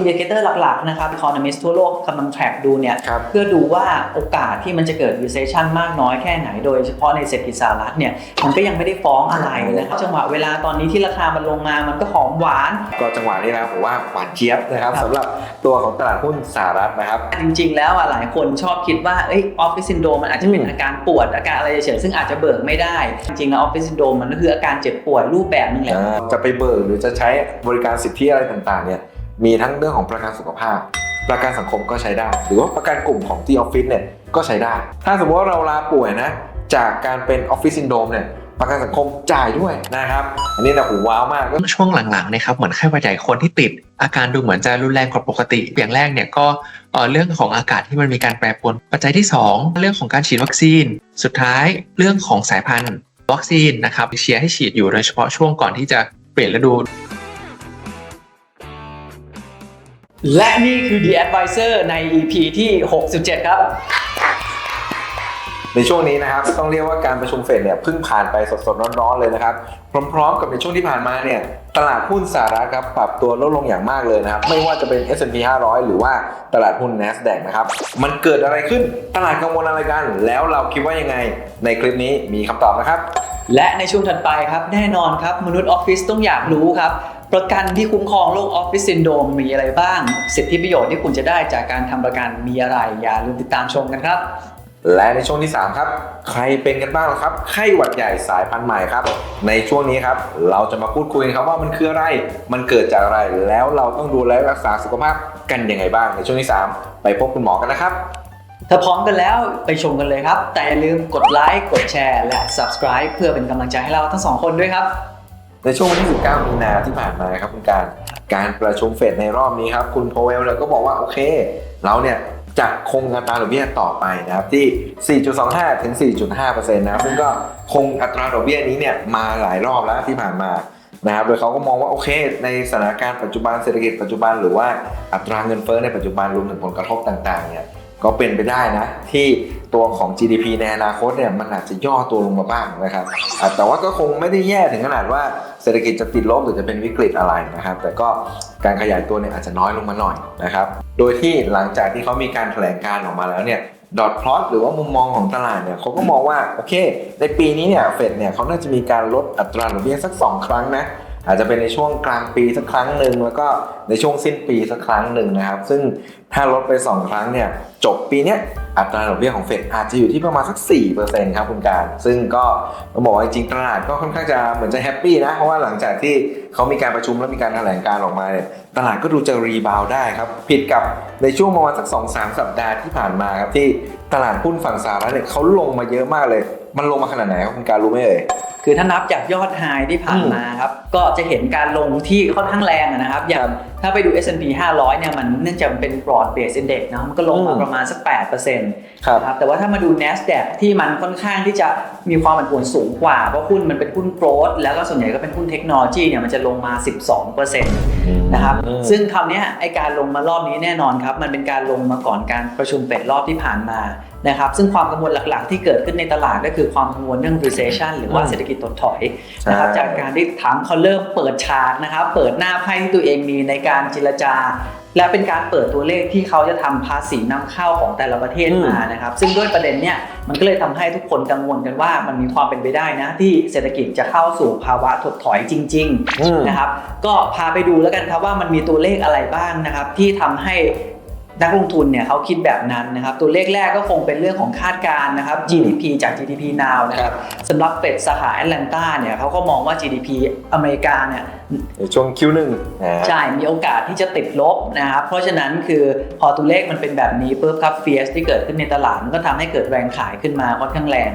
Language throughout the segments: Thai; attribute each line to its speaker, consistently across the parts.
Speaker 1: อินดิเคเตอร์หลัก ๆ นะครับ economist ทั่วโลกกำลัง track ดูเนี่ย
Speaker 2: ครับ
Speaker 1: เพื่อดูว่าโอกาสที่มันจะเกิด recession มากน้อยแค่ไหน โดยเฉพาะในเศรษฐกิจสหรัฐเนี่ย มันก็ยังไม่ได้ฟ้องอะไรนะครับจังหวะเวลาตอนนี้ที่ราคามันลงมา มันก็หอมหวาน
Speaker 2: ก็จังหวะนี้นะผมว่าหวานเจี๊ยบนะครับ
Speaker 1: ครับ
Speaker 2: สำหรับตัวของตลาดหุ้นสหรัฐนะครับ
Speaker 1: จริง ๆ แล้วอะหลายคนชอบคิดว่าเอ้ยออฟฟิศซินโดรมมันอาจจะเป็น
Speaker 2: อืม
Speaker 1: อาการปวดอาการอะไรเฉยๆซึ่งอาจจะเบิกไม่ได้ จริงๆแล้วออฟฟิศซินโดรมมันก็คืออาการเจ็บป่วยรูปแบบหนึงแหละ
Speaker 2: อ่าจะไปเบิกหรือจะใช้บริการสิทธิอะไรต่างๆเนี่ย มีทั้งเรื่องของประกันสุขภาพ ประกันสังคมก็ใช้ได้ หรือว่าประกันกลุ่มของที่ออฟฟิศเนี่ยก็ใช้ได้ ถ้าสมมติว่าเราลาป่วยนะจากการเป็นออฟฟิศซินโดมเนี่ยประกันสังคมจ่ายด้วยนะครับ อันนี้นะโหว้าวมากก็
Speaker 3: ช่วงหลังๆนะครับเหมือนไข้หวัดใหญ่คนที่ติด อาการดูเหมือนจะรุนแรงกว่าปกติอย่างแรกเนี่ยก็เอ่อเรื่องของอากาศที่มันมีการแปรปรวนปัจจัยที่ 2 เรื่องของการฉีดวัคซีน สุดท้ายเรื่องของสายพันธุ์วัคซีนนะครับเชียร์ให้ฉีดอยู่โดยเฉพาะช่วงก่อนที่จะเปลี่ยนฤดู
Speaker 1: และนี่คือ The Advisor ใน EP ที่ 67 ครับ
Speaker 2: ในช่วงนี้นะครับต้องเรียกว่าการประชุมเฟดเนี่ยเพิ่งผ่านไปสดๆร้อนๆเลยนะครับ พร้อมๆกับในช่วงที่ผ่านมาเนี่ยตลาดหุ้นสหรัฐครับปรับตัวลดลงอย่างมากเลยนะครับ ไม่ว่าจะเป็น S&P 500 หรือว่าตลาดหุ้น NASDAQ นะครับ มันเกิดอะไรขึ้นตลาดกังวลอะไรกัน แล้วเราคิดว่ายังไง ในคลิปนี้มีคำตอบนะครับ
Speaker 1: และในช่วงถัดไปครับแน่นอนครับ มนุษย์ออฟฟิศต้องอยากรู้ครับ ประกันที่คุ้มครองโรคออฟฟิศซินโดรมมีอะไรบ้าง สิทธิประโยชน์ที่คุณจะได้จากการทำประกันมีอะไร อย่าลืมติดตามชมกันครับ
Speaker 2: และในช่วงที่ 3 ครับ ใครเป็นกันบ้างล่ะครับไข้หวัดใหญ่สายพันธุ์ใหม่ครับ ในช่วงนี้ครับ เราจะมาพูดคุยกันครับว่ามันคืออะไร มันเกิดจากอะไรแล้วเราต้องดูแลรักษาสุขภาพกันยังไงบ้าง ในช่วงที่ 3 ไปพบคุณหมอกันนะครับ
Speaker 1: ถ้าพร้อมกันแล้วไปชมกันเลยครับ แต่อย่าลืมกดไลค์กดแชร์ และ subscribe เพื่อเป็นกำลังใจให้เราทั้งสองคนด้วยครับ
Speaker 2: ในช่วงวันที่19มีนาที่ผ่านมาครับคุณการการประชุมเฟดในรอบนี้ครับ คุณโพเวลเนี่ยก็บอกว่าโอเค เราเนี่ยจะคงอัตราดอกเบี้ยต่อไปนะครับที่ 4.25 ถึง 4.5%นะครับซึ่งก็คงอัตราดอกเบี้ยนี้เนี่ยมาหลายรอบแล้วที่ผ่านมานะครับโดยเขาก็มองว่าโอเค ในสถานการณ์ปัจจุบันเศรษฐกิจปัจจุบันหรือว่าอัตราเงินเฟ้อในปัจจุบันรวมถึงผลกระทบต่างๆเนี่ย ก็เป็นไปได้นะ ที่ตัวของ GDP ในอนาคตเนี่ยมันอาจจะย่อตัวลงมาบ้างนะครับแต่ว่าก็คงไม่ได้แย่ถึงขนาดว่าเศรษฐกิจจะติดลบหรือจะเป็นวิกฤตอะไรนะครับ แต่ก็การขยายตัวเนี่ยอาจจะน้อยลงมาหน่อยนะครับ โดยที่หลังจากที่เขามีการแถลงการออกมาแล้วเนี่ยดอทพลอตหรือว่ามุมมองของตลาดเนี่ยเขาก็มองว่าโอเค ในปีนี้เนี่ยเฟดเนี่ยเขาน่าจะมีการลดอัตราดอกเบี้ยสัก 2 ครั้งนะ อาจจะเป็นในช่วงกลางปีสักครั้งหนึ่งแล้วก็ในช่วงสิ้นปีสักครั้งหนึ่งนะครับ ซึ่งถ้าลดไป 2 ครั้งเนี่ยจบปีนี้อัตราดอกเบี้ยของเฟดอาจจะอยู่ที่ประมาณสัก 4%ครับคุณการ ซึ่งก็ต้องบอกว่าจริงตลาดก็ค่อนข้างจะเหมือนจะแฮปปี้นะ เพราะว่าหลังจากที่เขามีการประชุมแล้วมีการแถลงการออกมาเนี่ยตลาดก็ดูจะรีบาวได้ครับ ผิดกับในช่วงประมาณสัก 2-3 สัปดาห์ที่ผ่านมาครับที่ตลาดหุ้นฝั่งสหรัฐเนี่ยเขาลงมาเยอะมากเลย มันลงมาขนาดไหนครับคุณการรู้ไหมเอ่ย
Speaker 1: คือถ้านับจากยอดไฮที่ผ่านมาครับ ก็จะเห็นการลงที่ค่อนข้างแรงอะนะครับ อย่างถ้าไปดู S&P 500 เนี่ยมันเนื่องจากมันเป็น broad base index นะมันก็ลงมา
Speaker 2: อืม
Speaker 1: ประมาณสัก8%
Speaker 2: ครับ
Speaker 1: นะครับแต่ว่าถ้ามาดู NASDAQ ที่มันค่อนข้างที่จะมีความผันผวนสูงกว่า เพราะหุ้นมันเป็นหุ้นโกรดแล้วก็ส่วนใหญ่ก็เป็นหุ้นเทคโนโลยีเนี่ยมันจะลงมา 12%นะครับ
Speaker 2: อืม
Speaker 1: ซึ่งคราวเนี้ยไอการลงมารอบนี้แน่นอนครับ มันเป็นการลงมาก่อนการประชุมเฟดรอบที่ผ่านมา นะครับซึ่งความกังวลหลักๆ ที่เกิดขึ้นในตลาดก็คือความกังวลเรื่อง recession หรือว่า
Speaker 2: อืม
Speaker 1: เศรษฐกิจถดถอยนะครับ
Speaker 2: ใช่
Speaker 1: จากการที่ทั้งเขาเริ่มเปิดฉากนะครับเปิดหน้าไพ่ที่ตัวเองมีในการเจรจาและเป็นการเปิดตัวเลขที่เขาจะทำภาษีนำเข้าของแต่ละประเทศ
Speaker 2: อืม
Speaker 1: มานะครับซึ่งด้วยประเด็นเนี้ยมันก็เลยทำให้ทุกคนกังวลกันว่ามันมีความเป็นไปได้นะ ที่เศรษฐกิจจะเข้าสู่ภาวะถดถอยจริงๆ
Speaker 2: อืม
Speaker 1: นะครับก็พาไปดูแล้วกันครับว่ามันมีตัวเลขอะไรบ้างนะครับที่ทำให้ นักลงทุนเนี่ยเขาคิดแบบนั้นนะครับ ตัวเลขแรกก็คงเป็นเรื่องของคาดการณ์นะครับ GDP จาก GDP now นะครับสำหรับเฟดสาขาแอตแลนตาเนี่ยเขาก็มองว่า GDP อเมริกาเนี่ย
Speaker 2: ในช่วง Q1 นะ
Speaker 1: ใช่ มีโอกาสที่จะติดลบนะครับ เพราะฉะนั้นคือพอตัวเลขมันเป็นแบบนี้ปุ๊บครับเฟียสที่เกิดขึ้นในตลาดมันก็ทำให้เกิดแรงขายขึ้นมาค่อนข้างแรง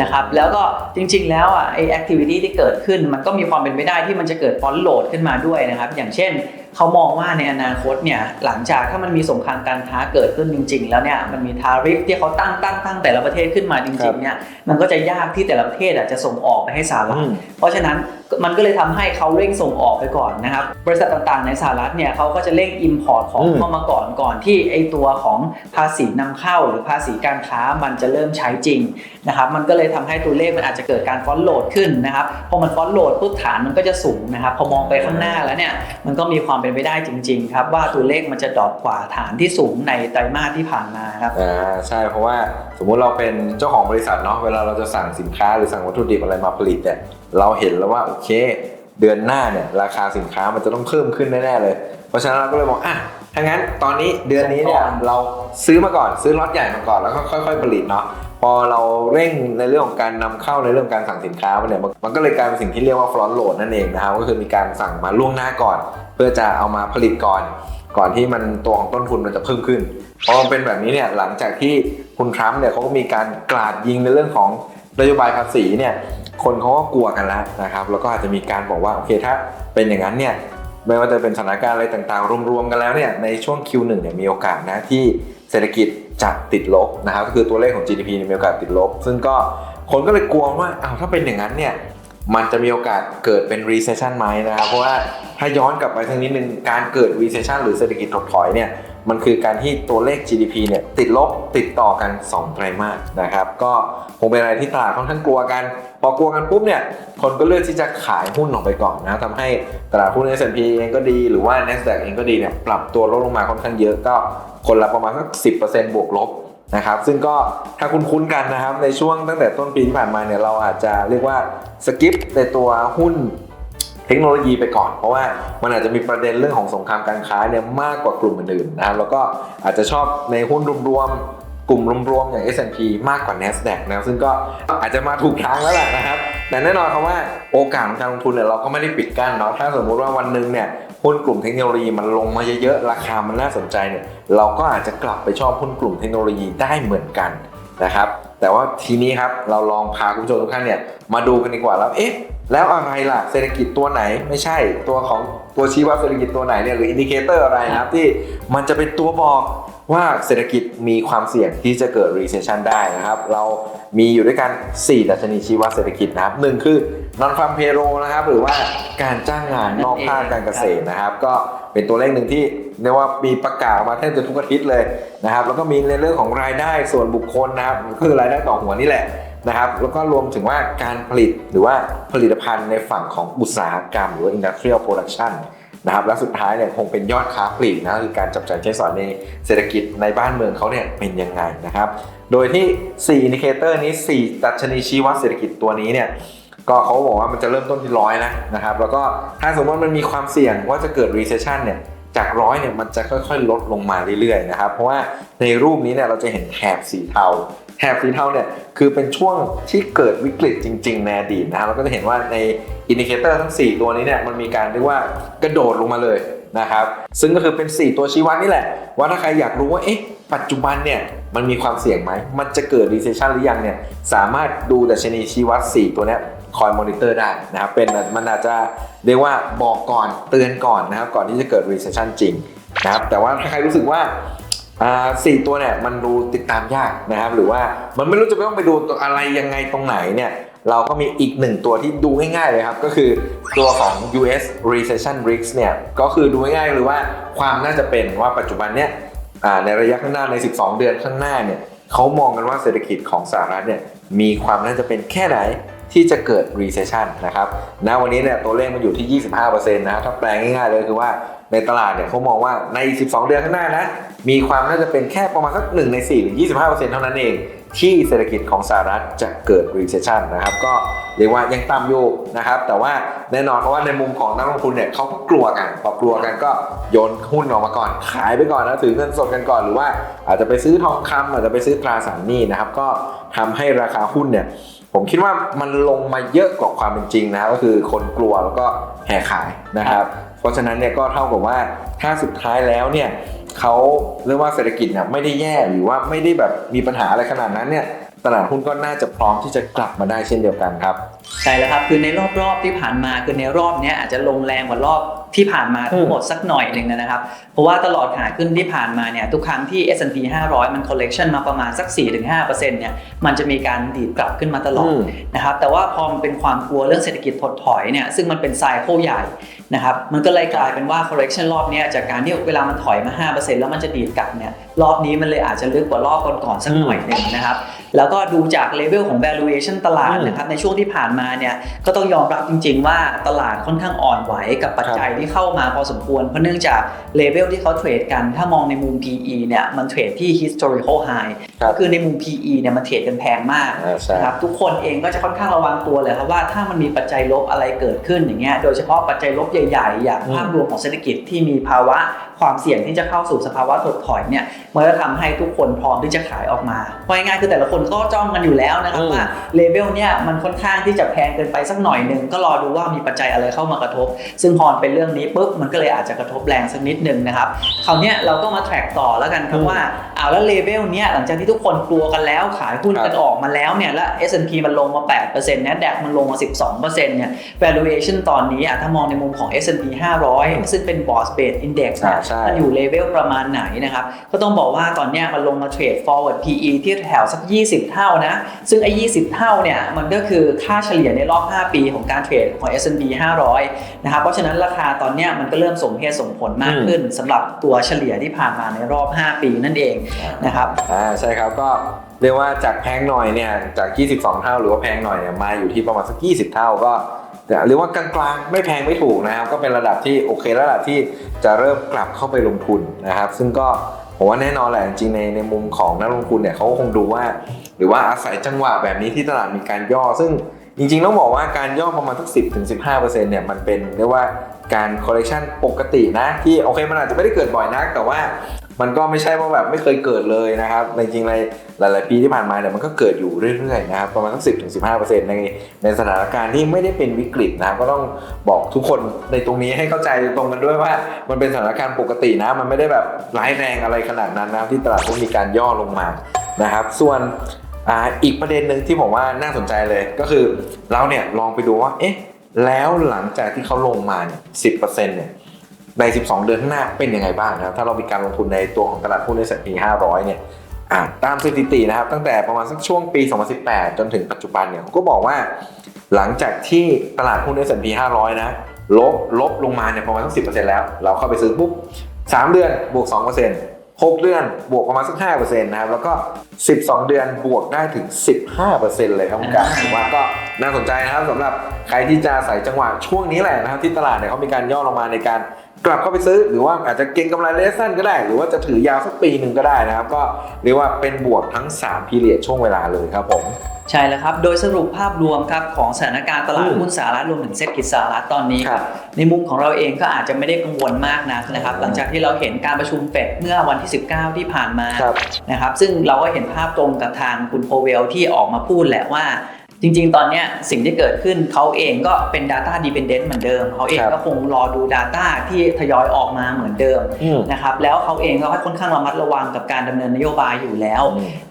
Speaker 1: นะครับแล้วก็จริงๆ แล้วอะไอแอคทิวิตี้ที่เกิดขึ้น มันก็มีความเป็นไปได้ที่มันจะเกิดฟอนโหลดขึ้นมาด้วยนะครับ อย่างเช่น เขามองว่าในอนาคตเนี่ยหลังจากถ้ามันมีสงครามการค้าเกิดขึ้นจริง ๆ แล้วเนี่ยมันมีทาริฟที่เขาตั้งตั้งตั้งแต่ละประเทศขึ้นมาจ
Speaker 2: ครั
Speaker 1: ริ
Speaker 2: บ
Speaker 1: งๆเนี่ยมันก็จะยากที่แต่ละประเทศอะจะส่งออกไปให้สหรัฐ
Speaker 2: อืม
Speaker 1: เพราะฉะนั้น มันก็เลยทำให้เขาเร่งส่งออกไปก่อนนะครับ บริษัทต่างๆในสหรัฐเนี่ยเขาก็จะเร่ง Import ของ
Speaker 2: อืม
Speaker 1: เข้ามาก่อนก่อนที่ไอตัวของภาษีนำเข้าหรือภาษีการค้ามันจะเริ่มใช้จริงนะครับมันก็เลยทำให้ตัวเลขมันอาจจะเกิดการฟอนโหลดขึ้นนะครับพอมันฟอนโหลดปุ๊บฐานมันก็จะสูงนะครับพอมองไปข้างหน้าแล้วเนี่ยมันก็มีความเป็นไปได้จริงๆครับว่าตัวเลขมันจะดรอปกว่าฐานที่สูงในไตรมาสที่ผ่านมาครับ
Speaker 2: อ่าใช่เพราะว่าสมมุติเราเป็นเจ้าของบริษัทเนาะเวลาเราจะสั่งสินค้าหรือสั่งวัตถุดิบอะไรมาผลิตเนี่ย เราเห็นแล้วว่าโอเค เดือนหน้าเนี่ยราคาสินค้ามันจะต้องเพิ่มขึ้นแน่ๆเลย เพราะฉะนั้นเราก็เลยบอกอะถ้างั้นตอนนี้เดือนนี้เนี่ย
Speaker 1: ส่งก่อน
Speaker 2: เราซื้อมาก่อนซื้อล็อตใหญ่มาก่อนแล้วก็ค่อย ๆ ผลิตเนาะพอเราเร่งในเรื่องของการนำเข้าในเรื่องการสั่งสินค้ามาเนี่ยมันมันก็เลยกลายเป็นสิ่งที่เรียกว่าฟรอนต์โหลดนั่นเองนะครับก็คือมีการสั่งมาล่วงหน้าก่อน เพื่อจะเอามาผลิตก่อน ก่อนที่มันตัวของต้นทุนมันจะเพิ่มขึ้นพอมันเป็นแบบนี้เนี่ยหลังจากที่คุณทรัมป์เนี่ยเขาก็มีการกราดยิงในเรื่องของนโยบายภาษีเนี่ย คนเขาก็กลัวกันแล้วนะครับ แล้วก็อาจจะมีการบอกว่าโอเคถ้าเป็นอย่างนั้นเนี่ยไม่ว่าจะเป็นสถานการณ์อะไรต่างๆ รวมๆกันแล้วเนี่ยในช่วง Q1 เนี่ยมีโอกาสนะที่เศรษฐกิจจะติดลบนะครับก็คือตัวเลขของ GDP มีโอกาสติดลบ ซึ่งก็คนก็เลยกลัวว่าอ้าวถ้าเป็นอย่างนั้นเนี่ยมันจะมีโอกาสเกิดเป็น recession ไหมนะครับเพราะว่าถ้าย้อนกลับไปทางนิดนึงการเกิด recession หรือเศรษฐกิจถดถอยเนี่ย มันคือการที่ตัวเลข GDP เนี่ยติดลบติดต่อกัน 2 ไตรมาสนะครับ ก็คงเป็นอะไรที่ตลาดค่อนข้างกลัวกัน พอกลัวกันปุ๊บเนี่ย คนก็เลือกที่จะขายหุ้นออกไปก่อนนะทำให้ตลาดหุ้น S&P เองก็ดีหรือว่า NASDAQ เองก็ดีเนี่ยปรับตัวลดลงมาค่อนข้างเยอะก็คนละประมาณสัก 10%บวกลบนะครับซึ่งก็ถ้าคุณคุ้นกันนะครับในช่วงตั้งแต่ต้นปีที่ผ่านมาเนี่ยเราอาจจะเรียกว่าสกิปในตัวหุ้น ทคโนโลยีไปก่อน เพราะว่ามันอาจจะมีประเด็นเรื่องของสงครามการค้าเนี่ยมากกว่ากลุ่มอื่นๆนะครับแล้วก็อาจจะชอบในหุ้นรวมๆกลุ่มรวมๆอย่าง S&P มากกว่า NASDAQ นะซึ่งก็อาจจะมาถูกทางแล้วแหละนะครับแต่แน่นอนครับว่าโอกาสของการลงทุนเนี่ยเราก็ไม่ได้ปิดกั้นเนาะถ้าสมมุติว่าวันหนึ่งเนี่ยหุ้นกลุ่มเทคโนโลยีมันลงมาเยอะๆราคามันน่าสนใจเนี่ยเราก็อาจจะกลับไปชอบหุ้นกลุ่มเทคโนโลยีได้เหมือนกันนะครับแต่ว่าทีนี้ครับเราลองพาคุณผู้ชมทุกท่านเนี่ยมาดูกันดีกว่าแล้วเอ๊ะ แล้วอะไรล่ะเศรษฐกิจตัวไหนไม่ใช่ตัวของตัวชี้วัดเศรษฐกิจตัวไหนเนี่ยหรืออินดิเคเตอร์อะไรนะครับที่มันจะเป็นตัวบอกว่าเศรษฐกิจมีความเสี่ยงที่จะเกิด recession ได้นะครับ เรามีอยู่ด้วยกัน 4 ดัชนีชี้วัดเศรษฐกิจนะครับหนึ่งคือ non farm payroll นะครับหรือว่าการจ้างงานนอกภาคการเกษตรนะครับ ก็เป็นตัวเลขหนึ่งที่เรียกว่ามีประกาศมาแทบจะทุกอาทิตย์เลยนะครับ แล้วก็มีในเรื่องของรายได้ส่วนบุคคลนะครับคือรายได้ต่อหัวนี่แหละ นะครับแล้วก็รวมถึงว่าการผลิตหรือว่าผลิตภัณฑ์ในฝั่งของอุตสาหกรรม หรือว่า industrial production นะครับและสุดท้ายเนี่ยคงเป็นยอดค้าปลีกนะคือการจับจ่ายใช้สอยในเศรษฐกิจในบ้านเมืองเขาเนี่ยเป็นยังไงนะครับ โดยที่ 4 อินดิเคเตอร์นี้4ดัชนีชี้วัดเศรษฐกิจตัวนี้เนี่ยก็เขาบอกว่ามันจะเริ่มต้นที่ร้อยนะนะครับแล้วก็ถ้าสมมติว่ามันมีความเสี่ยงว่าจะเกิด recession เนี่ยจากร้อยเนี่ยมันจะค่อยๆ ลดลงมาเรื่อยๆนะครับเพราะว่าในรูปนี้เนี่ยเราจะเห็นแถบสีเทา แถบสีเทาเนี่ยคือเป็นช่วงที่เกิดวิกฤตจริง ๆ ในอดีตนะครับเราก็จะเห็นว่าในอินดิเคเตอร์ทั้ง 4 ตัวนี้เนี่ยมันมีการเรียกว่ากระโดดลงมาเลยนะครับซึ่งก็คือเป็น 4 ตัวชี้วัดนี่แหละ ว่าถ้าใครอยากรู้ว่าเอ๊ะปัจจุบันเนี่ยมันมีความเสี่ยงไหม มันจะเกิด recession หรือยังเนี่ยสามารถดูดัชนีชี้วัด 4 ตัวนี้คอยมอนิเตอร์ได้นะครับเป็นมันอาจจะเรียกว่าบอกก่อนเตือนก่อนนะครับก่อนที่จะเกิด recession จริงนะครับแต่ว่าถ้าใครรู้สึกว่า สี่ตัวเนี่ยมันดูติดตามยากนะครับ หรือว่ามันไม่รู้จะต้องไปดูตัวอะไรยังไงตรงไหนเนี่ยเราก็มีอีกหนึ่งตัวที่ดูง่ายๆเลยครับ ก็คือตัวของ US recession risk เนี่ยก็คือดูง่ายๆเลยว่าความน่าจะเป็นว่าปัจจุบันเนี่ยในระยะข้างหน้าใน 12 เดือนข้างหน้าเนี่ยเขามองกันว่าเศรษฐกิจของสหรัฐเนี่ยมีความน่าจะเป็นแค่ไหนที่จะเกิด recession นะครับณวันนี้เนี่ยตัวเลขมันอยู่ที่ 25%นะครับถ้าแปลงง่ายๆเลยคือว่า ในตลาดเนี่ยเขามองว่าใน 12 เดือนข้างหน้านะ มีความน่าจะเป็นแค่ประมาณสัก1ใน4หรือ25%เท่านั้นเอง ที่เศรษฐกิจของสหรัฐจะเกิด recession นะครับ ก็เรียกว่ายังต่ำอยู่นะครับ แต่ว่าแน่นอนเพราะว่าในมุมของนักลงทุนเนี่ยเขาก็กลัวกันพอกลัวกันก็โยนหุ้นออกมาก่อน ขายไปก่อนแล้วถือเงินสดกันก่อนหรือว่าอาจจะไปซื้อทองคำอาจจะไปซื้อตราสารหนี้นะครับ ก็ทำให้ราคาหุ้นเนี่ยผมคิดว่ามันลงมาเยอะกว่าความเป็นจริงนะครับก็คือคนกลัวแล้วก็แห่ขายนะครับ เพราะฉะนั้นเนี่ยก็เท่ากับว่าถ้าสุดท้ายแล้วเนี่ยเขาเรียกว่าเศรษฐกิจเนี่ยไม่ได้แย่หรือว่าไม่ได้แบบมีปัญหาอะไรขนาดนั้นเนี่ยตลาดหุ้นก็น่าจะพร้อมที่จะกลับมาได้เช่นเดียวกันครับ
Speaker 1: ใช่แล้วครับคือในรอบๆที่ผ่านมาคือในรอบเนี้ยอาจจะลงแรงกว่ารอบที่ผ่านมาทั้งหมดสักหน่อยหนึ่งนะครับ เพราะว่าตลอดขาขึ้นที่ผ่านมาเนี่ยทุกครั้งที่ S&P 500 มัน collection มาประมาณสัก 4-5%เนี่ยมันจะมีการดีดกลับขึ้นมาตลอด
Speaker 2: อืม
Speaker 1: นะครับแต่ว่าพอมันเป็นความกลัวเรื่องเศรษฐกิจถดถอยเนี่ยซึ่งมันเป็นไซเคิลใหญ่นะครับมันก็เลยกลายเป็นว่า correction รอบเนี้ยจากการที่เวลามันถอยมา 5%แล้วมันจะดีดกลับเนี่ยรอบนี้มันเลยอาจจะลึกกว่ารอบก่อนๆสักหน่อยหนึ่งนะครับ แล้วก็ดูจากเลเวลของ valuation ตลาดนะครับในช่วงที่ผ่านมาเนี่ยก็ต้องยอมรับจริง ๆ ว่าตลาดค่อนข้างอ่อนไหวกับปัจจัยที่เข้ามาพอสมควร เพราะเนื่องจากเลเวลที่เขาเทรดกัน ถ้ามองในมุม PE เนี่ยมันเทรดที่ historical high
Speaker 2: ครับ
Speaker 1: ก็คือในมุม PE เนี่ยมันเทรดกันแพงมาก
Speaker 2: อ่าใช่
Speaker 1: นะครับทุกคนเองก็จะค่อนข้างระวังตัวเลยครับว่าถ้ามันมีปัจจัยลบอะไรเกิดขึ้นอย่างเงี้ยโดยเฉพาะปัจจัยลบใหญ่ๆอย่าง
Speaker 2: อืม
Speaker 1: ภาพรวมของเศรษฐกิจที่มีภาวะความเสี่ยงที่จะเข้าสู่สภาวะถดถอยเนี่ยมันจะทำให้ทุกคนพร้อมที่จะขายออกมาเพราะง่ายๆคือแต่ละคนก็จ้องกันอยู่แล้วนะครับ
Speaker 2: อืม
Speaker 1: ว่าเลเวลเนี่ยมันค่อนข้างที่จะแพงเกินไปสักหน่อยหนึ่งก็รอดูว่ามีปัจจัยอะไรเข้ามากระทบ ซึ่งพอเป็นเรื่องนี้ปุ๊บมันก็เลยอาจจะกระทบแรงสักนิดหนึ่งนะครับคราวเนี้ยเราก็มาแทร็กต่อแล้วกันครับ
Speaker 2: อืม
Speaker 1: ว่าเอาแล้วเลเวลเนี้ยหลังจากที่ทุกคนกลัวกันแล้วขายหุ้น
Speaker 2: ครับ
Speaker 1: กันออกมาแล้วเนี่ยแล้ว S&P มันลงมา8%นะแดกมันลงมา 12%เนี่ย valuation ตอนนี้อะถ้ามองในมุมของ S&P 500 ซึ่งเป็น Boss Based Index เนี่ย
Speaker 2: อ่าใช่
Speaker 1: มันอยู่เลเวลประมาณไหนนะครับ ก็ต้องบอกว่าตอนเนี้ยมันลงมาเทรด forward PE ที่แถวสัก 20 เท่านะ ซึ่งไอ้ 20 เท่าเนี่ย มันก็คือค่าเฉลี่ยในรอบ 5 ปีของการเทรดของ S&P 500 นะครับ เพราะฉะนั้นราคาตอนเนี้ยมันก็เริ่มสมเหตุสมผลมากขึ้นสำหรับตัวเฉลี่ยที่ผ่านมาในรอบ 5 ปีนั่นเองนะครับ
Speaker 2: อ่าใช่ครับก็เรียกว่าจากแพงหน่อยเนี่ยจาก 22 เท่าหรือว่าแพงหน่อยเนี่ยมาอยู่ที่ประมาณสัก 20 เท่าก็ เรียกว่ากลางๆไม่แพงไม่ถูกนะครับ ก็เป็นระดับที่โอเคแล้วล่ะที่จะเริ่มกลับเข้าไปลงทุนนะครับ ซึ่งก็ผมว่าแน่นอนแหละจริงๆในในมุมของนักลงทุนเนี่ยเขาก็คงดูว่า หรือว่าอาศัยจังหวะแบบนี้ที่ตลาดมีการย่อ ซึ่งจริงๆต้องบอกว่าการย่อประมาณสัก10ถึง15%เนี่ยมันเป็นเรียกว่าการ correction ปกตินะที่โอเคมันอาจจะไม่ได้เกิดบ่อยนัก แต่ว่า มันก็ไม่ใช่ว่าแบบไม่เคยเกิดเลยนะครับในจริงในหลาย ๆ ปีที่ผ่านมาเนี่ยมันก็เกิดอยู่เรื่อย ๆ นะครับประมาณสัก10ถึง15%ในในสถานการณ์ที่ไม่ได้เป็นวิกฤตนะครับก็ต้องบอกทุกคนในตรงนี้ให้เข้าใจตรงกันด้วยว่า มันเป็นสถานการณ์ปกตินะ มันไม่ได้แบบร้ายแรงอะไรขนาดนั้นนะที่ตลาดหุ้นมีการย่อลงมานะครับ ส่วนอ,อีกประเด็นหนึ่งที่ผมว่าน่าสนใจเลยก็คือเราเนี่ยลองไปดูว่าเอ๊ะแล้วหลังจากที่เขาลงมาเนี่ยสิบเปอร์เซ็นต์เนี่ย ใน 12 เดือนข้างหน้าเป็นยังไงบ้างนะครับถ้าเรามีการลงทุนในตัวของตลาดหุ้นในสัปดาห์500 เนี่ยตามสถิตินะครับตั้งแต่ประมาณสักช่วงปี 2018 จนถึงปัจจุบันเนี่ยก็บอกว่า หลังจากที่ตลาดหุ้นในสัปดาห์500 นะลบลบลงมาเนี่ยประมาณสัก10%แล้ว เราเข้าไปซื้อปุ๊บ3 เดือนบวก 2% 6 เดือนบวกประมาณสัก5%นะครับ แล้วก็ 12 เดือนบวกได้ถึง 15%เลยครับคุณการผมว่าก็น่าสนใจนะครับสำหรับใครที่จะใส่จังหวะช่วงนี้แหละนะครับ ที่ตลาดเนี่ยเขามีการย่อลงมาในการกลับเข้าไปซื้อ หรือว่าอาจจะเก็งกำไรระยะสั้นก็ได้ หรือว่าจะถือยาวสักปีหนึ่งก็ได้นะครับ ก็เรียกว่าเป็นบวกทั้ง3พีเรียดช่วงเวลาเลยครับผม
Speaker 1: ใช่แล้วครับ โดยสรุปภาพรวมครับของสถานการณ์ตลาด
Speaker 2: อืม
Speaker 1: หุ้นสหรัฐรวมถึงเศรษฐกิจสหรัฐตอนนี้
Speaker 2: ครับ
Speaker 1: ในมุมของเราเองก็อาจจะไม่ได้กังวลมากนักนะครับ
Speaker 2: อืม
Speaker 1: หลังจากที่เราเห็นการประชุมเฟดเมื่อวันที่ 19 ที่ผ่านมา
Speaker 2: ครับ
Speaker 1: นะครับ ซึ่งเราก็เห็นภาพตรงกับทางคุณโพเวลที่ออกมาพูดแหละว่า จริงๆ ตอนเนี้ยสิ่งที่เกิดขึ้นเขาเองก็เป็น Data Dependent เหมือนเดิมเขาเอง
Speaker 2: ครับ
Speaker 1: ก็คงรอดู Data ที่ทยอยออกมาเหมือนเดิม
Speaker 2: อืม
Speaker 1: นะครับแล้วเขาเองก็ค่อนข้างระมัดระวังกับการดำเนินนโยบายอยู่แล้ว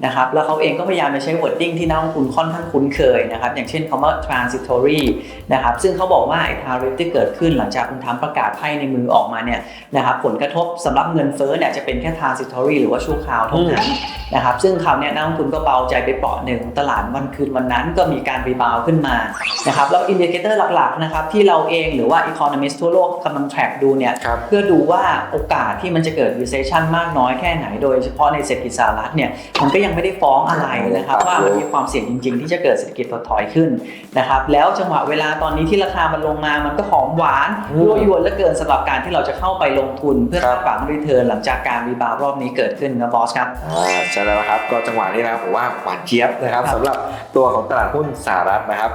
Speaker 1: นะครับแล้วเขาเองก็พยายามจะใช้ wording ที่นักลงทุนค่อนข้างคุ้นเคยนะครับอย่างเช่นคำว่า transitory นะครับซึ่งเขาบอกว่าไอ้ tariff ที่เกิดขึ้นหลังจากคุณทำประกาศไพ่ในมือออกมาเนี่ยนะครับผลกระทบสำหรับเงินเฟ้อเนี่ยจะเป็นแค่ transitory หรือว่าชั่วคราวเท่านั้นนะครับซึ่งคำเนี้ยนักลงทุนก็เบาใจไปเปราะหนึ่งตลาดวันคืนวันนั้นก็มีการรีบาวขึ้นมานะครับแล้วอินดิเคเตอร์หลักๆนะครับที่เราเองหรือว่า economist ทั่วโลกกำลัง track ดูเนี่ย
Speaker 2: ครับ
Speaker 1: เพื่อดูว่าโอกาสที่มันจะเกิด recession มากน้อยแค่ไหนโดยเฉพาะในเศรษฐกิจสหรัฐเนี่ยมันก็ยังไม่ได้ฟ้องอะไรนะครับ
Speaker 2: ครับ
Speaker 1: ว่ามันมีความเสี่ยงจริง ๆ ที่จะเกิดเศรษฐกิจถดถอยขึ้นนะครับแล้วจังหวะเวลาตอนนี้ที่ราคามันลงมามันก็หอมหวาน
Speaker 2: อืม
Speaker 1: ยั่วยวนเหลือเกินสำหรับการที่เราจะเข้าไปลงทุนเพื่อ
Speaker 2: ครับ
Speaker 1: คาดหวังรีเทิร์นหลังจากการรีบาวรอบนี้เกิดขึ้นนะบอสครับ
Speaker 2: อ่าใช่แล้วครับก็จังหวะนี้นะครับผมว่าหวานเจี๊ยบนะครับ
Speaker 1: ครับ
Speaker 2: สำหรับตัวของตลาดหุ้นสหรัฐนะครับ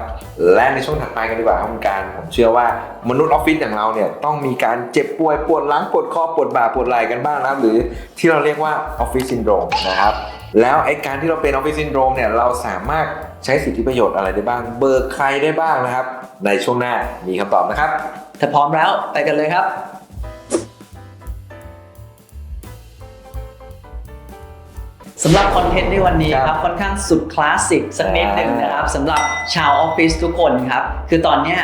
Speaker 2: และในช่วงถัดไปกันดีกว่าครับคุณการ ผมเชื่อว่ามนุษย์ออฟฟิศอย่างเราเนี่ยต้องมีการเจ็บป่วยปวดหลังปวดคอปวดบ่าปวดไหล่กันบ้างนะครับ หรือที่เราเรียกว่าออฟฟิศซินโดรมนะครับแล้วไอ้การที่เราเป็นออฟฟิศซินโดรมเนี่ยเราสามารถใช้สิทธิประโยชน์อะไรได้บ้าง เบิกใครได้บ้างนะครับ ในช่วงหน้ามีคำตอบนะครับ
Speaker 1: ถ้าพร้อมแล้วไปกันเลยครับ สำหรับคอนเทนต์ในวันนี้
Speaker 2: ครับ
Speaker 1: ครับค่อนข้างสุดคลาสสิกสักนิดหนึ่งนะครับสำหรับชาวออฟฟิศทุกคนครับคือตอนเนี้ย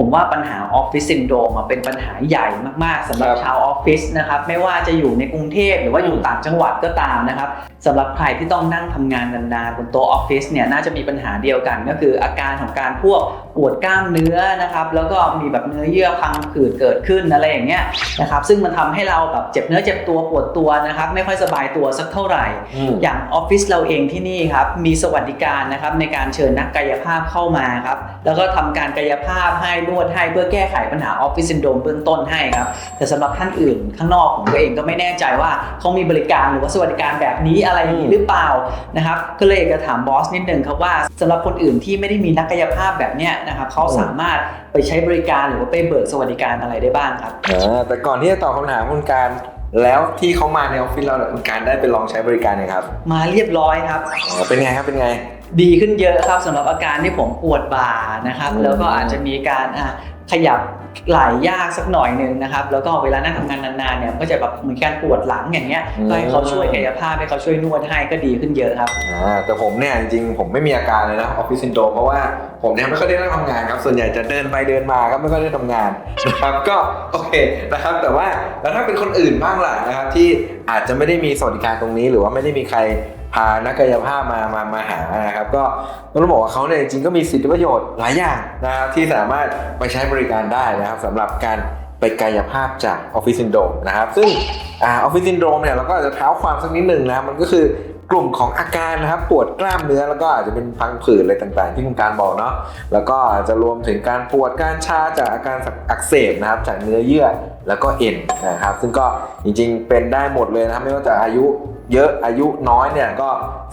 Speaker 1: ผผมว่าปัญหาออฟฟิศซินโดรมเป็นปัญหาใหญ่มากๆสำหรับ
Speaker 2: ครับ
Speaker 1: ชาวออฟฟิศนะครับไม่ว่าจะอยู่ในกรุงเทพหรือว่าอยู่ต่างจังหวัดก็ตามนะครับสำหรับใครที่ต้องนั่งทำงานนานๆบนโต๊ะออฟฟิศเนี่ยน่าจะมีปัญหาเดียวกัน ก็คืออาการของการพวกปวดกล้ามเนื้อนะครับแล้วก็มีแบบเนื้อเยื่อพังผืดเกิดขึ้นอะไรอย่างเงี้ยนะครับซึ่งมันทำให้เราแบบเจ็บเนื้อเจ็บตัวปวดตัวนะครับไม่ค่อยสบายตัวสักเท่าไหร่
Speaker 2: อืม
Speaker 1: อย่างออฟฟิศเราเองที่นี่ครับมีสวัสดิการนะครับในการเชิญนักกายภาพเข้ามาครับแล้วก็ทำการกายภาพให้นวดให้เพื่อแก้ไขปัญหาออฟฟิศซินโดรมเบื้องต้นให้ครับ แต่สำหรับท่านอื่นข้างนอกผมก็เองก็ไม่แน่ใจว่าเขามีบริการหรือว่าสวัสดิการแบบนี้อะไรอย่างนี้หรือเปล่านะครับก็เลยอยากจะถามบอสนิดนึงครับว่าสำหรับคนอื่นที่ไม่ได้มีนักกายภาพแบบเนี้ยนะครับเขาสามารถไปใช้บริการหรือว่าไปเบิกสวัสดิการอะไรได้บ้างครับ
Speaker 2: อ่าแต่ก่อนที่จะตอบคำถามคุณการแล้วที่เขามาในออฟฟิศเราเนี่ยคุณการได้ไปลองใช้บริการยังครับ
Speaker 1: มาเรียบร้อยครับ
Speaker 2: อ๋อเป็นไงครับเป็นไง
Speaker 1: ดีขึ้นเยอะครับสำหรับอาการที่ผมปวดบ่านะครับ
Speaker 2: อืม
Speaker 1: แล้วก็อาจจะมีการอะขยับไหล่ยากสักหน่อยหนึ่งนะครับ แล้วก็เวลานั่งทำงานนานๆเนี่ยก็จะแบบเหมือนการปวดหลังอย่างเงี้ยก็ให้เขาช่วยกายภาพให้เขาช่วยนวดให้ก็ดีขึ้นเยอะครับ
Speaker 2: อ่าแต่ผมเนี่ยจริงๆผมไม่มีอาการเลยนะออฟฟิศซินโดรมเพราะว่าผมเนี่ยไม่ค่อยได้นั่งทำงานครับ ส่วนใหญ่จะเดินไปเดินมาก็ไม่ค่อยได้ทำงานนะครับก็โอเคนะครับ แต่ว่าแล้วถ้าเป็นคนอื่นบ้างล่ะนะครับที่อาจจะไม่ได้มีสวัสดิการตรงนี้ หรือว่าไม่ได้มีใคร พานักกายภาพมามามาหานะครับ ก็ต้องบอกว่าเขาเนี่ยจริงๆก็มีสิทธิประโยชน์หลายอย่างนะครับที่สามารถไปใช้บริการได้นะครับสำหรับการไปกายภาพจากออฟฟิศซินโดรมนะครับ ซึ่งออฟฟิศซินโดรมเนี่ยเราก็อาจจะเท้าความสักนิดหนึ่งนะครับมันก็คือกลุ่มของอาการนะครับปวดกล้ามเนื้อแล้วก็อาจจะเป็นพังผืดอะไรต่างๆ ที่คุณการบอกเนาะแล้วก็อาจจะรวมถึงการปวดการชาจากอาการอักเสบนะครับจากเนื้อเยื่อแล้วก็เอ็นนะครับ ซึ่งก็จริงๆเป็นได้หมดเลยนะครับไม่ว่าจะอายุ เยอะอายุน้อยเนี่ยก็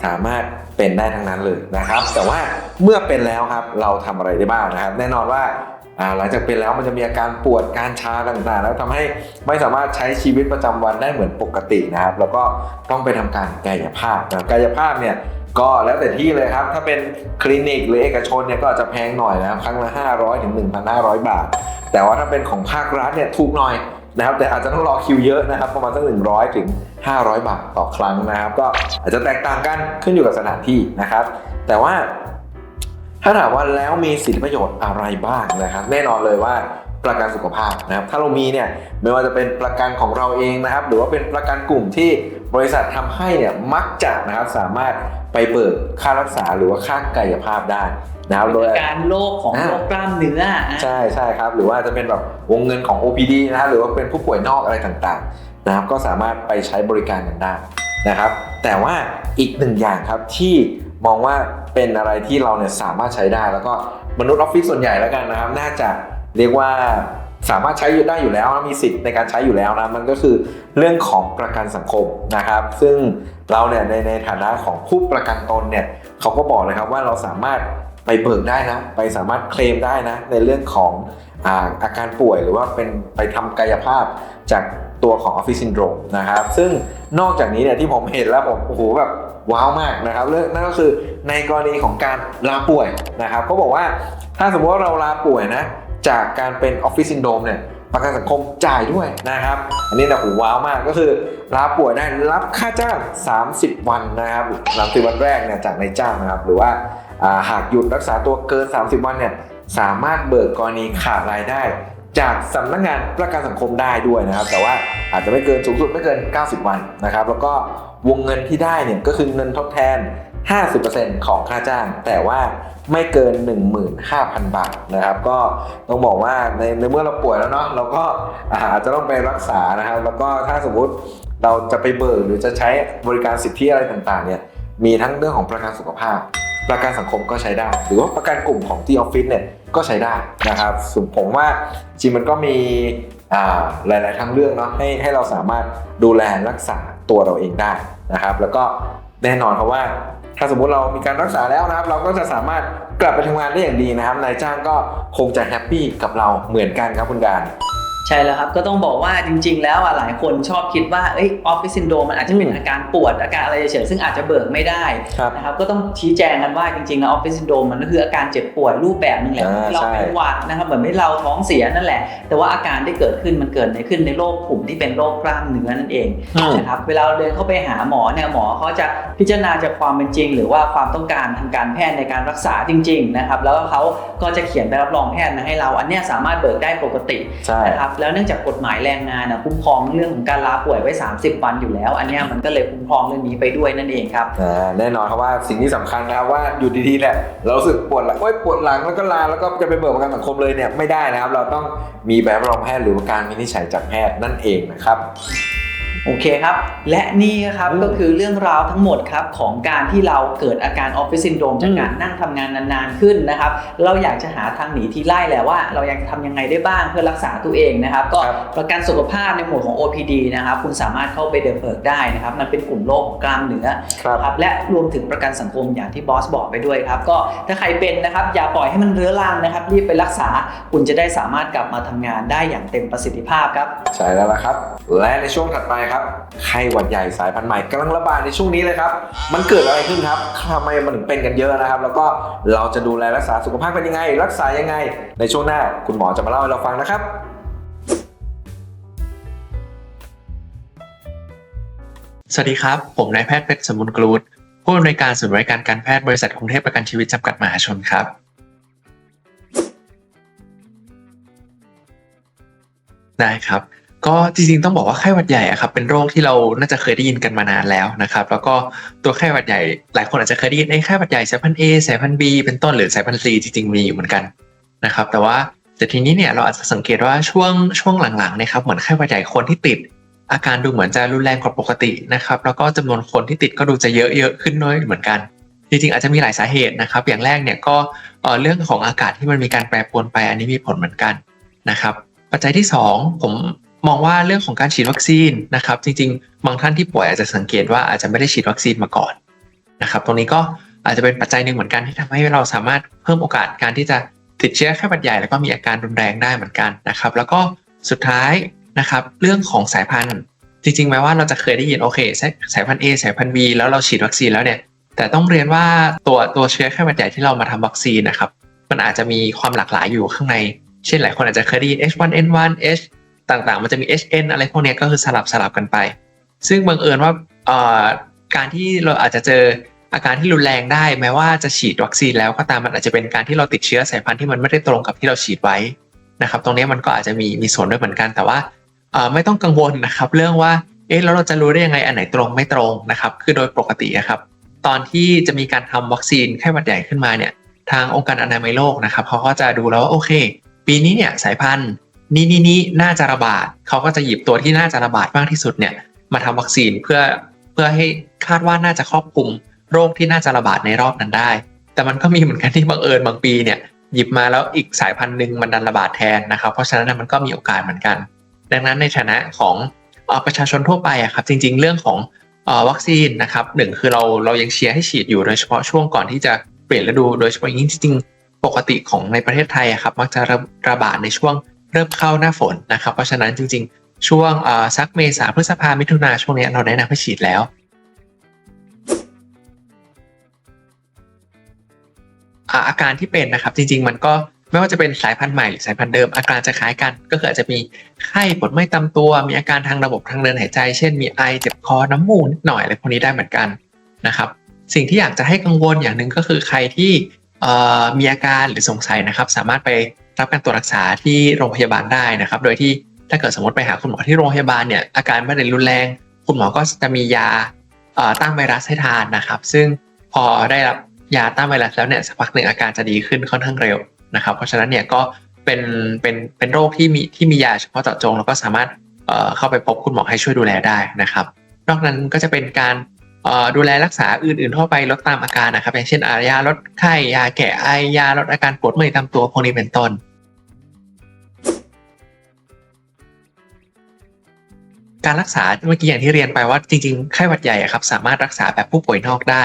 Speaker 2: สามารถเป็นได้ทั้งนั้นเลยนะครับ แต่ว่าเมื่อเป็นแล้วครับเราทำอะไรได้บ้างนะครับ แน่นอนว่าหลังจากเป็นแล้วมันจะมีอาการปวดการชาต่างๆ แล้วทำให้ไม่สามารถใช้ชีวิตประจำวันได้เหมือนปกตินะครับ แล้วก็ต้องไปทำการกายภาพนะกายภาพเนี่ยก็แล้วแต่ที่เลยครับ ถ้าเป็นคลินิกหรือเอกชนเนี่ยก็อาจจะแพงหน่อยนะครับครั้งละ 500ถึง1,500 บาท แต่ว่าถ้าเป็นของภาครัฐเนี่ยถูกหน่อย นะครับแต่อาจจะต้องรอคิวเยอะนะครับประมาณสัก100 ถึง 500 บาทต่อครั้งนะครับ ก็อาจจะแตกต่างกันขึ้นอยู่กับสถานที่นะครับ แต่ว่าถ้าถามว่าแล้วมีสิทธิประโยชน์อะไรบ้างนะครับ แน่นอนเลยว่าประกันสุขภาพนะครับถ้าเรามีเนี่ยไม่ว่าจะเป็นประกันของเราเองนะครับ หรือว่าเป็นประกันกลุ่มที่ บริษัททำให้เนี่ยมักจะนะครับสามารถไปเบิกค่ารักษาหรือว่าค่ากายภาพได้นะครับโดย
Speaker 1: การโรคของ
Speaker 2: อ่า
Speaker 1: โรคกล้ามเนื้ออะ
Speaker 2: ใช่ใช่ครับ หรือว่าจะเป็นแบบวงเงินของ OPD นะครับหรือว่าเป็นผู้ป่วยนอกอะไรต่างๆนะครับก็สามารถไปใช้บริการกันได้นะครับ แต่ว่าอีกหนึ่งอย่างครับที่มองว่าเป็นอะไรที่เราเนี่ยสามารถใช้ได้ แล้วก็มนุษย์ออฟฟิศส่วนใหญ่แล้วกันนะครับ น่าจะเรียกว่า สามารถใช้ได้อยู่แล้วนมีสิทธิ์ในการใช้อยู่แล้วนะมันก็คือเรื่องของประกันสังคมนะครับ ซึ่งเราเนี่ยในในฐานะของผู้ประกันตนเนี่ยเขาก็บอกนะครับว่าเราสามารถไปเบิกได้นะไปสามารถเคลมได้นะในเรื่องของอาอาการป่วยหรือว่าเป็นไปทำกายภาพจากตัวของ Office Syndrome นะครับ ซึ่งนอกจากนี้เนี่ยที่ผมเห็นแล้วผมโอ้โหแบบว้าวมากนะครับเรื่องนั่นก็คือในกรณีของการลาป่วยนะครับเขาบอกว่าถ้าสมมติว่าเราลาป่วยนะ จากการเป็น Office Syndrome เนี่ยประกันสังคมจ่ายด้วยนะครับ อันนี้นะโหว้าวมากก็คือลาป่วยได้รับค่าจ้าง 30 วันนะครับ30วันแรกเนี่ยจากนายจ้างนะครับ หรือว่าอ่าหากหยุดรักษาตัวเกิน 30 วันเนี่ยสามารถเบิกกรณีขาดรายได้ จากสำนักงานประกันสังคมได้ด้วยนะครับ แต่ว่าอาจจะไม่เกินสูงสุดไม่เกิน 90 วันนะครับ แล้วก็วงเงินที่ได้เนี่ยก็คือเงินทดแทน 50%ของค่าจ้าง แต่ว่าไม่เกิน 15,000 บาทนะครับ ก็ต้องบอกว่าในในเมื่อเราป่วยแล้วเนาะเราก็อาจจะต้องไปรักษานะครับ แล้วก็ถ้าสมมุติเราจะไปเบิกหรือจะใช้บริการสิทธิอะไรต่างๆเนี่ยมีทั้งเรื่องของประกันสุขภาพ ประกันสังคมก็ใช้ได้ หรือว่าประกันกลุ่มของที่ออฟฟิศเนี่ยก็ใช้ได้นะครับส่วนผมว่าจริงมันก็มีหลายๆทางเลือกเนาะให้ให้เราสามารถดูแลรักษาตัวเราเองได้นะครับ แล้วก็แน่นอนครับว่า ถ้าสมมุติเรามีการรักษาแล้วนะครับ เราก็จะสามารถกลับไปทำงานได้อย่างดีนะครับนายจ้างก็คงจะแฮปปี้กับเราเหมือนกันครับคุณการ
Speaker 1: ใช่แล้วครับ ก็ต้องบอกว่าจริง ๆ แล้วอะหลายคนชอบคิดว่าเอ้ยออฟฟิศซินโดรมมันอาจจะเป็น
Speaker 2: อืม
Speaker 1: อาการปวดอาการอะไรเฉยๆซึ่งอาจจะเบิกไม่ได้
Speaker 2: ครับ
Speaker 1: นะครับก็ต้องชี้แจงกันว่าจริงๆแล้วออฟฟิศซินโดรมมันก็คืออาการเจ็บป่วยรูปแบบหนึงแหละ
Speaker 2: อ่า
Speaker 1: เรา
Speaker 2: ใช่
Speaker 1: เป็นหวัดนะครับเหมือนไม่เราท้องเสียนั่นแหละ แต่ว่าอาการที่เกิดขึ้นมันเกิดในขึ้นในโรคกลุ่มที่เป็นโรคกล้ามเนื้อนั่นเอง
Speaker 2: อืม
Speaker 1: นะครับเวลาเราเดินเข้าไปหาหมอเนี่ยหมอเขาจะพิจารณาจากความเป็นจริง หรือว่าความต้องการทางการแพทย์ในการรักษาจริง ๆ นะครับ แล้วก็เขาก็จะเขียนใบรับรองแพทย์มาให้เราอันเนี้ยสามารถเบิกได้ปกติ
Speaker 2: ใช่
Speaker 1: นะครับแล้วเนื่องจากกฎหมายแรงงานนะคุ้มครองเรื่องของการลาป่วยไว้ 30 วันอยู่แล้ว อันเนี้ยมันก็เลยคุ้มครองเรื่องนี้ไปด้วยนั่นเองครับ
Speaker 2: อ่าแน่นอนครับว่าสิ่งที่สำคัญนะครับว่าอยู่ดีๆเนี่ยเรารู้สึกปวดหลังโอ้ยปวดหลังแล้วก็ลาแล้วก็จะไปเบิกประกันสังคมเลยเนี่ยไม่ได้นะครับ เราต้องมีใบรับรองแพทย์หรือการวินิจฉัยจากแพทย์นั่นเองนะครับ
Speaker 1: โอเคครับ และนี่ครับ
Speaker 2: อืม
Speaker 1: ก็คือเรื่องราวทั้งหมดครับของการที่เราเกิดอาการออฟฟิศซินโดรมจาก
Speaker 2: อืม
Speaker 1: การนั่งทำงานนานๆขึ้นนะครับ เราอยากจะหาทางหนีทีไล่แหละว่าเราอยากจะทำยังไงได้บ้างเพื่อรักษาตัวเองนะครับ ก็
Speaker 2: ครับ
Speaker 1: ประกันสุขภาพในหมวดของ OPD นะครับ คุณสามารถเข้าไปเดินเบิกได้นะครับ มันเป็นกลุ่มโรคกล้ามเนื้อ
Speaker 2: ครับ
Speaker 1: ครับและรวมถึงประกันสังคมอย่างที่บอสบอกไปด้วยครับ ก็ถ้าใครเป็นนะครับอย่าปล่อยให้มันเรื้อรังนะครับรีบไปรักษาคุณจะได้สามารถกลับมาทำงานได้อย่างเต็มประสิทธิภาพครับ
Speaker 2: ใช่แล้วล่ะครับ และในช่วงถัดไปครับไข้หวัดใหญ่สายพันธุ์ใหม่กำลังระบาดในช่วงนี้เลยครับ มันเกิดอะไรขึ้นครับทำไมมันถึงเป็นกันเยอะนะครับ แล้วก็เราจะดูแลรักษาสุขภาพเป็นยังไง รักษายังไง ในช่วงหน้าคุณหมอจะมาเล่าให้เราฟังนะครับ
Speaker 3: สวัสดีครับ ผมนายแพทย์เพชรสมบูรณ์กรูดผู้อำนวยการศูนย์บริการการแพทย์บริษัทกรุงเทพประกันชีวิตจำกัดมหาชนครับ ได้ครับ ก็จริงๆต้องบอกว่าไข้หวัดใหญ่อะครับเป็นโรคที่เราน่าจะเคยได้ยินกันมานานแล้วนะครับ แล้วก็ตัวไข้หวัดใหญ่หลายคนอาจจะเคยได้ยินไอ้ไข้หวัดใหญ่สายพันธุ์ A สายพันธุ์ B เป็นต้นหรือสายพันธุ์ C จริงๆมีอยู่เหมือนกันนะครับ แต่ว่าแต่ทีนี้เนี่ยเราอาจจะสังเกตว่าช่วงช่วงหลังๆนะครับเหมือนไข้หวัดใหญ่คนที่ติด อาการดูเหมือนจะรุนแรงกว่าปกตินะครับแล้วก็จำนวนคนที่ติดก็ดูจะเยอะเยอะขึ้นน้อยเหมือนกัน จริงๆอาจจะมีหลายสาเหตุนะครับ อย่างแรกเนี่ยก็เอ่อเรื่องของอากาศที่มันมีการแปรปรวนไปอันนี้มีผลเหมือนกันนะครับ ปัจจัยที่ 2 ผม มองว่าเรื่องของการฉีดวัคซีนนะครับ จริง ๆ บางท่านที่ป่วยอาจจะสังเกตว่าอาจจะไม่ได้ฉีดวัคซีนมาก่อนนะครับ ตรงนี้ก็อาจจะเป็นปัจจัยหนึ่งเหมือนกันที่ทำให้เราสามารถเพิ่มโอกาสการที่จะติดเชื้อไข้หวัดใหญ่แล้วก็มีอาการรุนแรงได้เหมือนกันนะครับ แล้วก็สุดท้ายนะครับ เรื่องของสายพันธุ์ จริงๆแม้ว่าเราจะเคยได้ยินโอเคสายพันธุ์ A สายพันธุ์ B แล้วเราฉีดวัคซีนแล้วเนี่ยแต่ต้องเรียนว่าตัวตัวเชื้อไข้หวัดใหญ่ที่เรามาทำวัคซีนนะครับ มันอาจจะมีความหลากหลายอยู่ข้างใน เช่นหลายคนอาจจะเคยได้ยิน H1N1 H ต่างๆ มันจะมี HN อะไรพวกนี้ก็คือสลับสลับกันไป ซึ่งบังเอิญว่าการที่เราอาจจะเจออาการที่รุนแรงได้ แม้ว่าจะฉีดวัคซีนแล้วก็ตามมันอาจจะเป็นการที่เราติดเชื้อสายพันธุ์ที่มันไม่ได้ตรงกับที่เราฉีดไว้นะครับ ตรงนี้มันก็อาจจะมีมีส่วนด้วยเหมือนกันแต่ว่าไม่ต้องกังวลนะครับเรื่องว่าเอ๊ะแล้วเราจะรู้ได้ยังไงอันไหนตรงไม่ตรงนะครับ คือโดยปกตินะครับ ตอนที่จะมีการทำวัคซีนไข้หวัดใหญ่ขึ้นมาเนี่ยทางองค์การอนามัยโลกนะครับเขาก็จะดูแล้วว่าโอเค ปีนี้เนี่ยสายพันธุ์ นี้นี้นี้น่าจะระบาดเขาก็จะหยิบตัวที่น่าจะระบาดมากที่สุดเนี่ยมาทำวัคซีนเพื่อเพื่อให้คาดว่าน่าจะครอบคลุมโรคที่น่าจะระบาดในรอบนั้นได้ แต่มันก็มีเหมือนกันที่บังเอิญบางปีเนี่ยหยิบมาแล้วอีกสายพันธุ์หนึ่งมันดันระบาดแทนนะครับ เพราะฉะนั้นมันก็มีโอกาสเหมือนกัน ดังนั้นในฐานะของอประชาชนทั่วไปอะครับจริง ๆ เรื่องของวัคซีนนะครับหนึ่งคือเราเรายังเชียร์ให้ฉีดอยู่โดยเฉพาะช่วงก่อนที่จะเปลี่ยนฤดูโดยเฉพาะอย่างยิ่งจริงๆปกติของในประเทศไทยอะครับมักจะระระบาดในช่วง เริ่มเข้าหน้าฝนนะครับ เพราะฉะนั้นจริง ๆ ช่วงสักเมษาพฤษภามิถุนาช่วงนี้เราแนะนำให้ฉีดแล้วอาการที่เป็นนะครับจริง ๆ มันก็ไม่ว่าจะเป็นสายพันธุ์ใหม่หรือสายพันธุ์เดิมอาการจะคล้ายกัน ก็คืออาจจะมีไข้ปวดไม่ตามตัว มีอาการทางระบบทางเดินหายใจ เช่นมีไอเจ็บคอน้ำมูกนิดหน่อยอะไรพวกนี้ได้เหมือนกันนะครับสิ่งที่อยากจะให้กังวลอย่างหนึ่งก็คือใครที่มีอาการหรือสงสัยนะครับ สามารถไป รับการตรวจรักษาที่โรงพยาบาลได้นะครับ โดยที่ถ้าเกิดสมมติไปหาคุณหมอที่โรงพยาบาลเนี่ยอาการไม่ได้รุนแรง คุณหมอก็จะมียาต้านไวรัสให้ทานนะครับ ซึ่งพอได้รับยาต้านไวรัสแล้วเนี่ยสักพักหนึ่งอาการจะดีขึ้นค่อนข้างเร็วนะครับ เพราะฉะนั้นเนี่ยก็เป็นเป็นเป็นโรคที่มีที่มียาเฉพาะเจาะจง แล้วก็สามารถเข้าไปพบคุณหมอให้ช่วยดูแลได้นะครับ นอกนั้นก็จะเป็นการดูแลรักษาอื่นๆทั่วไปลดตามอาการนะครับ อย่างเช่นอายาลดไข้ยาแก้ไอยาลดอาการปวดเมื่อยตามตัวพวกนี้เป็นต้น การรักษาเมื่อกี้อย่างที่เรียนไปว่าจริงๆไข้หวัดใหญ่ครับสามารถรักษาแบบผู้ป่วยนอกได้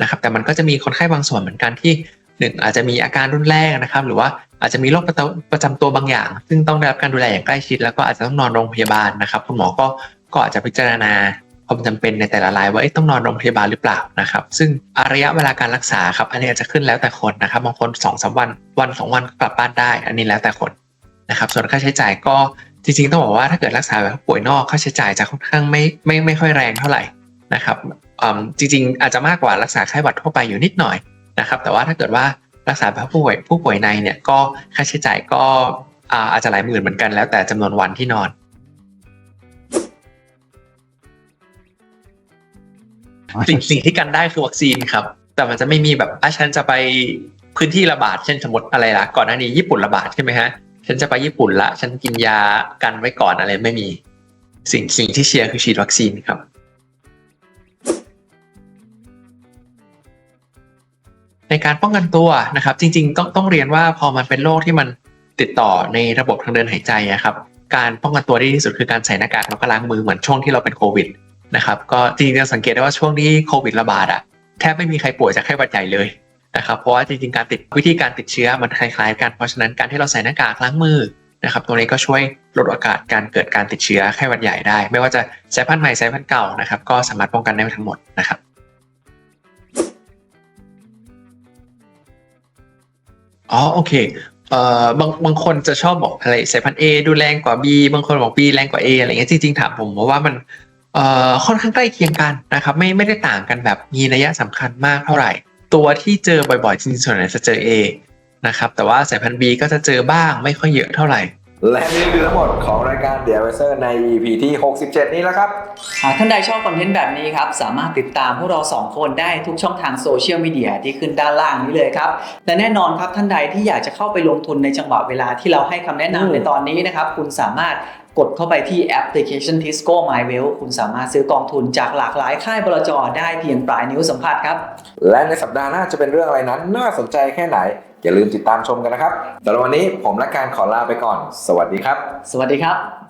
Speaker 3: นะครับแต่มันก็จะมีคนไข้บางส่วนเหมือนกันที่หนึ่งอาจจะมีอาการรุนแรงนะครับ หรือว่าอาจจะมีโรคประจำประจำตัวบางอย่าง ซึ่งต้องได้รับการดูแลอย่างใกล้ชิด แล้วก็อาจจะต้องนอนโรงพยาบาลนะครับ คุณหมอก็ก็อาจจะพิจารณาความจำเป็นในแต่ละรายว่าต้องนอนโรงพยาบาลหรือเปล่านะครับ ซึ่งระยะเวลาการรักษาครับอันนี้อาจจะขึ้นแล้วแต่คนนะครับบางคนสองสามวันวันสองวันกลับบ้านได้ อันนี้แล้วแต่คนนะครับ ส่วนค่าใช้จ่ายก็จริงๆต้องบอกว่าถ้าเกิดรักษาแบบผู้ป่วยนอกค่าใช้จ่ายจะค่อนข้างไม่ไม่ไม่ค่อยแรงเท่าไหร่นะครับอืมจริงๆ อาจจะมากกว่ารักษาไข้หวัดทั่วไปอยู่นิดหน่อยนะครับแต่ว่าถ้าเกิดว่ารักษาแบบผู้ป่วยผู้ป่วยในเนี่ยก็ค่าใช้จ่ายก็อ่าอาจจะหลายหมื่นเหมือนกันแล้วแต่จำนวนวันที่นอนสิ่งสิ่งที่กันได้คือวัคซีนครับ แต่มันจะไม่มีแบบอะฉันจะไปพื้นที่ระบาดเช่นสมมติอะไรล่ะก่อนหน้านี้ญี่ปุ่นระบาดใช่ไหมฮะ ฉันจะไปญี่ปุ่นละ ฉันกินยากันไว้ก่อนอะไรไม่มี สิ่งสิ่งที่เชียร์คือฉีดวัคซีนครับในการป้องกันตัวนะครับ จริงๆ ต้องต้องเรียนว่าพอมันเป็นโรคที่มันติดต่อในระบบทางเดินหายใจอะครับ การป้องกันตัวที่ดีที่สุดคือการใส่หน้ากากแล้วก็ล้างมือเหมือนช่วงที่เราเป็นโควิดนะครับ ก็จริงๆจะสังเกตได้ว่าช่วงที่โควิดระบาดอะแทบไม่มีใครป่วยจากไข้หวัดใหญ่เลย นะครับเพราะว่าจริงๆการติดวิธีการติดเชื้อมันคล้ายๆกันเพราะฉะนั้นการที่เราใส่หน้ากากล้างมือนะครับตรงนี้ก็ช่วยลดโอกาสการเกิดการติดเชื้อไข้หวัดใหญ่ได้ ไม่ว่าจะสายพันธุ์ใหม่สายพันธุ์เก่านะครับก็สามารถป้องกันได้ทั้งหมดนะครับอ๋อโอเคเอ่อบางบางคนจะชอบบอกอะไรสายพันธุ์ A ดูแรงกว่า B บางคนบอก B แรงกว่า A อะไรเงี้ยจริงๆถามผมว่ามันเอ่อค่อนข้างใกล้เคียงกันนะครับไม่ไม่ได้ต่างกันแบบมีนัยสำคัญมากเท่าไหร่ ตัวที่เจอบ่อยๆจริงๆส่วนใหญ่จะเจอ A นะครับแต่ว่าสายพันธุ์ B ก็จะเจอบ้างไม่ค่อยเยอะเท่าไหร่
Speaker 2: และนี่คือทั้งหมดของรายการ The Advisor ใน EP ที่ 67 นี้แล้วครับ
Speaker 1: หากท่านใดชอบคอนเทนต์แบบนี้ครับ สามารถติดตามพวกเรา 2 คนได้ทุกช่องทางโซเชียลมีเดียที่ขึ้นด้านล่างนี้เลยครับ และแน่นอนครับท่านใดที่อยากจะเข้าไปลงทุนในจังหวะเวลาที่เราให้คำแนะ
Speaker 2: อืม
Speaker 1: นำในตอนนี้นะครับ คุณสามารถ กดเข้าไปที่แอปพลิเคชัน Tisco MyWealth คุณสามารถซื้อกองทุนจากหลากหลายค่ายบลจได้เพียงปลายนิ้วสัมผัสครับ
Speaker 2: และในสัปดาห์หน้าจะเป็นเรื่องอะไรนั้น น่าสนใจแค่ไหน อย่าลืมติดตามชมกันนะครับสำหรับวันนี้ผมและการขอลาไปก่อน สวัสดีครับ
Speaker 1: สวัสดีครับ